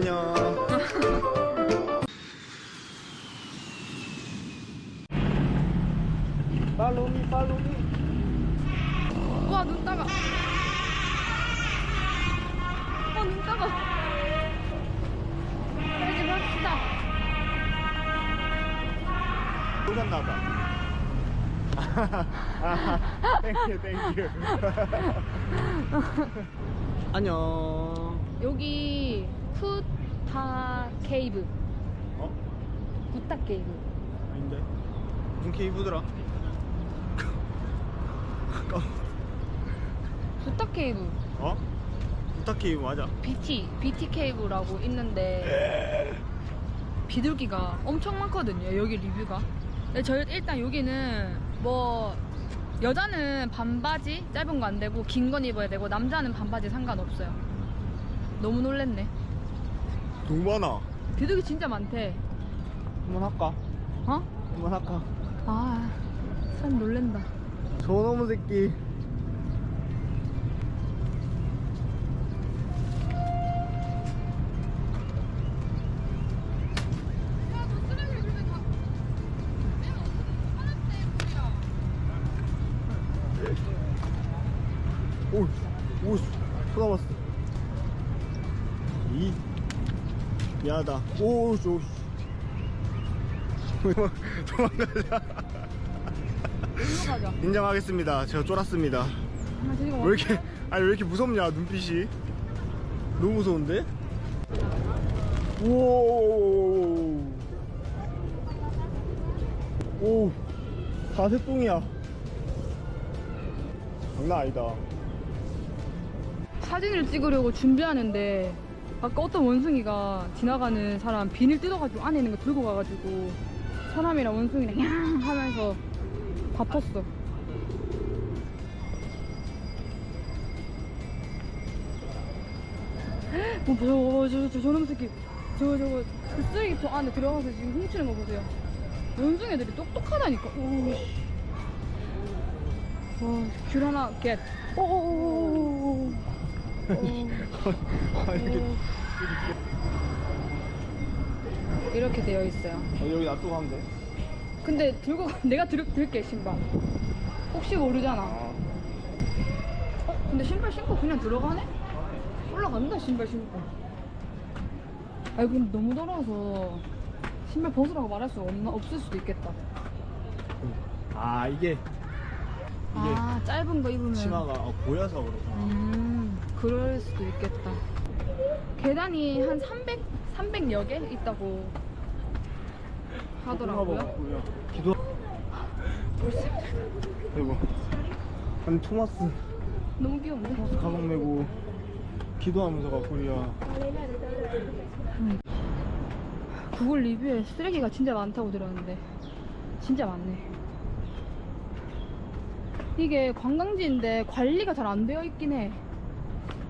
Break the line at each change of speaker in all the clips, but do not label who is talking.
안녕. 팔로미 팔로미. 와, 눈 따가. 어, 눈 따가. 빨리 갑시다.
오셨나 봐. 땡큐 땡큐. 안녕.
여기 풋 타 케이브.
어?
부타 케이브.
아닌데? 무슨 케이브더라?
부타 케이브.
어? 부타 케이브 맞아.
BT, BT 케이브라고 있는데 비둘기가 엄청 많거든요. 여기 리뷰가. 근데 저희 일단 여기는 뭐 여자는 반바지 짧은 거 안 되고 긴 건 입어야 되고 남자는 반바지 상관없어요. 너무 놀랬네.
돈 많아.
비둘기 진짜 많대.
한번 할까?
어?
한번 할까?
아, 사람 놀랜다.
저놈의 새끼. 오, 오, 쳐다봤어. 이, 미안하다. 오, 저, 도망가자.
가자.
인정하겠습니다. 제가 쫄았습니다.
아,
왜 이렇게 아니 왜 이렇게 무섭냐 눈빛이 너무 무서운데? 오. 오. 다 새똥이야. 장난 아니다.
사진을 찍으려고 준비하는데 아까 어떤 원숭이가 지나가는 사람 비닐 뜯어가지고 안에 있는 거 들고 가가지고 사람이랑 원숭이랑 양 하면서 다퉜어. 어, 저, 저, 저, 저놈 새끼. 저거, 저거, 그 쓰레기통 안에 들어가서 지금 훔치는 거 보세요. 원숭이 애들이 똑똑하다니까. 오, 씨. 와, 귤 하나, 겟. 오오오오오.
아, 이렇게
이렇게 되어 있어요.
어, 여기 놔두고 가면 돼.
근데 들고 가- 내가 들, 들게 신발. 혹시 모르잖아.
아.
어? 근데 신발 신고 그냥 들어가네? 올라간다 신발 신고. 아이 근데 너무 더러워서 신발 벗으라고 말할 수 없나 없을 수도 있겠다.
아 이게 이게
아 짧은 거 입으면.
치마가 어, 보여서 그렇구나.
음 그럴 수도 있겠다. 계단이 한 300, 300여 개 있다고 하더라고요.
기도. 그리고 아니 토마스
너무 귀여운데?
가방 메고 기도하면서 가 코리아.
구글 리뷰에 쓰레기가 진짜 많다고 들었는데 진짜 많네 이게 관광지인데 관리가 잘 안 되어 있긴 해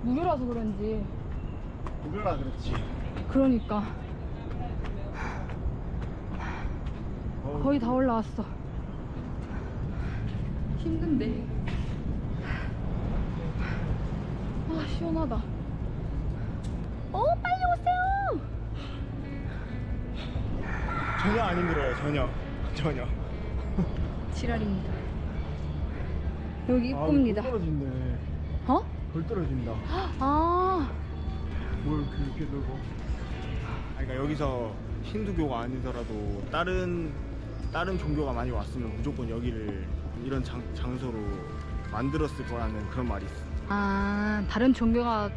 무료라서 그런지
무료라 그랬지.
그러니까
어우,
거의 다 올라왔어 힘든데 아 시원하다 어 빨리 오세요
전혀 안 힘들어요. 전혀 전혀.
지랄입니다 여기
아,
입구입니다
돌 떨어진네.
어?
돌 떨어진다.
아
뭘 그렇게 들고? 그러니까 여기서 힌두교가 아니더라도 다른 다른 종교가 많이 왔으면 무조건 여기를 이런 장, 장소로 만들었을 거라는 그런 말이 있어.
아, 다른 종교가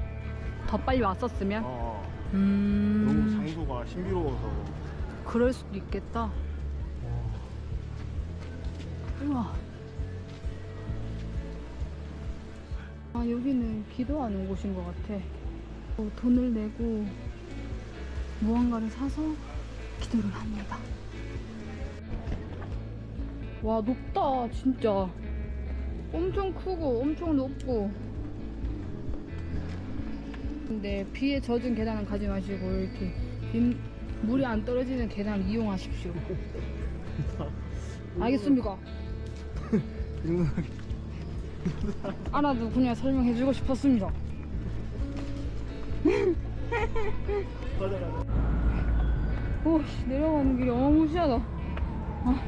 더 빨리 왔었으면?
어,
음.
너무 장소가 신비로워서.
그럴 수도 있겠다. 우와. 아, 여기는 기도하는 곳인 것 같아. 어, 돈을 내고 무언가를 사서 기도를 합니다. 와, 높다, 진짜. 엄청 크고 엄청 높고. 근데 비에 젖은 계단은 가지 마시고 이렇게 빗- 물이 안 떨어지는 계단 이용하십시오. 알겠습니까? 알아도 그냥 설명해주고 싶었습니다.
가자 가자.
오씨 내려가는 길이 어마무시하다. 아.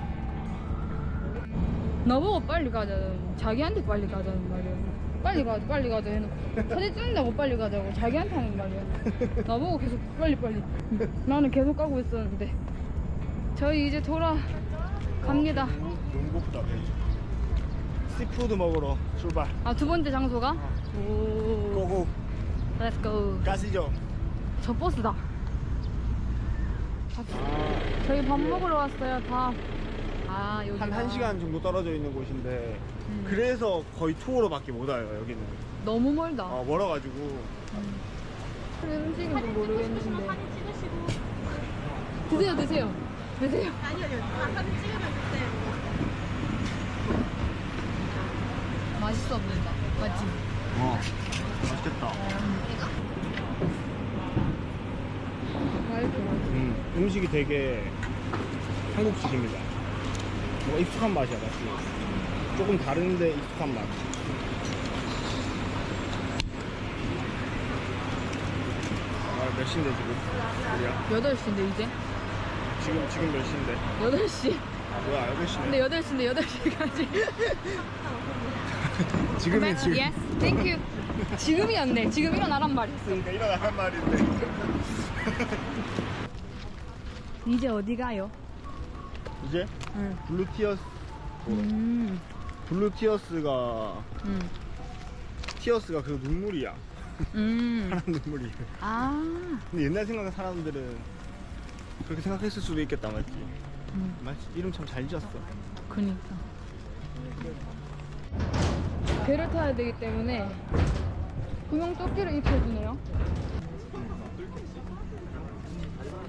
나보고 빨리 가자. 자기한테 빨리 가자는 말이야. 빨리 가자, 빨리 가자 해놓고 사진 찍는다고 빨리 가자고 자기한테 하는 말이야. 나보고 계속 빨리 빨리. 나는 계속 가고 있었는데 저희 이제 돌아 갑니다.
너무 배. 시푸드 먹으러 출발.
아 두 번째 장소가? 오,
고고
let's go.
가시죠.
저 버스다. 갑시다. 저희 밥 먹으러 왔어요, 밥. 아, 여기.
한 1시간 정도 떨어져 있는 곳인데
음.
그래서 거의 투어로 밖에 못 와요 여기는
너무 멀다.
어, 멀어가지고
그래, 음식은 좀 모르겠는데. 드세요, 드세요. 드세요.
아니요, 아니요. 아, 사진 찍으면 그때.
맛있어 보인다. 맞지?
어 맛있겠다
맛있어.
음, 음식이 되게 한국식입니다 뭔가 익숙한 맛이야 맛이 조금 다른데 익숙한 맛 아, 몇 시인데 지금? 우리야?
8시인데, 이제?
지금 지금 몇 시인데?
8시.
아 뭐야 8시네
근데 8시인데, 8시까지.
지금이 지금
Yes, thank you. 지금이었네. 지금 일어나란 말이었어.
그러니까 일어나란 말인데
이제 어디 가요?
이제
응.
블루티어스
음.
블루티어스가
음.
티어스가 그 눈물이야
음.
파란 눈물이
아.
근데 옛날 생각한 사람들은 그렇게 생각했을 수도 있겠다 맞지?
음.
맞지? 이름 참 잘 지었어
그니까. 배를 타야 되기 때문에 구명 조끼를 입혀주네요.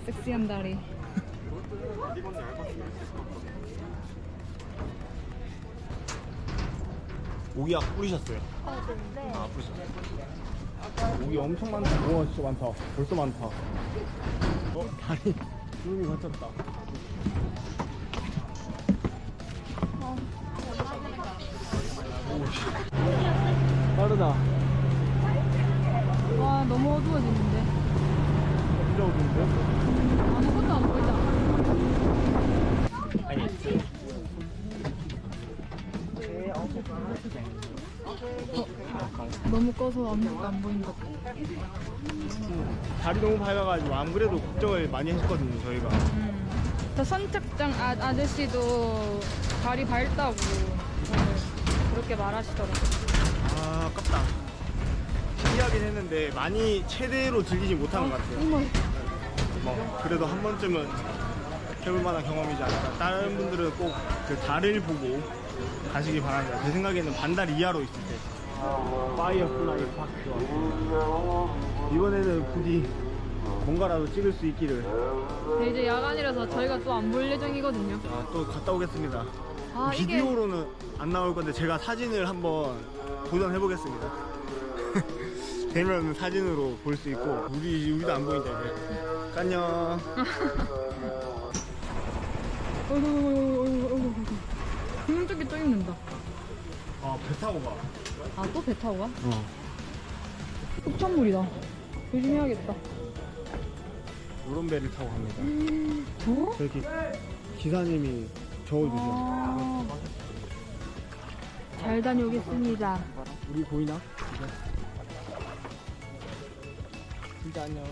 섹시한 다리.
오기약 뿌리셨어요? 아 뿌리셨어요 오기 엄청 많다 우와 진짜 많다 벌써 많다 어? 다리 구름이 갇혔다 빠르다
와, 너무 어두워지는데.
진짜 어두운데?
아무것도 안 보이다.
아니
너무 꺼서 아무것도 안 보인다.
달이 너무 밝아가지고 안 그래도 걱정을 많이 했거든요 저희가
음. 저 선착장 아, 아저씨도 발이 밝다고 오늘 그렇게 말하시더라고요.
아 아깝다. 신기하긴 했는데 많이 최대로 즐기지 못한 것 같아요.
어머,
뭐 그래도 한 번쯤은 해볼 만한 경험이지 않을까. 다른 분들은 꼭 그 달을 보고 가시기 바랍니다. 제 생각에는 반달 이하로 있을 때. 파이어플라이 파크 왔습니다 이번에는 부디 뭔가라도 찍을 수 있기를.
네, 이제 야간이라서 저희가 또 안 볼 예정이거든요.
자, 또 갔다 오겠습니다
아, 이게
비디오로는 안 나올 건데 제가 사진을 한번 도전해 보겠습니다. 되면 사진으로 볼 수 있고 우리 우리도 안 보인다 이제. 안녕.
어이구, 어이구, 어이구, 어이구, 어이구. 구명조끼 또 입는다.
아배 타고 가.
아, 또 배 타고 가?
어.
흑천물이다. 조심해야겠다.
이런 배를 타고 갑니다.
어?
저기 기사님이 저어주죠.
아, 잘 다녀오겠습니다.
우리 보이나? 진짜 안녕.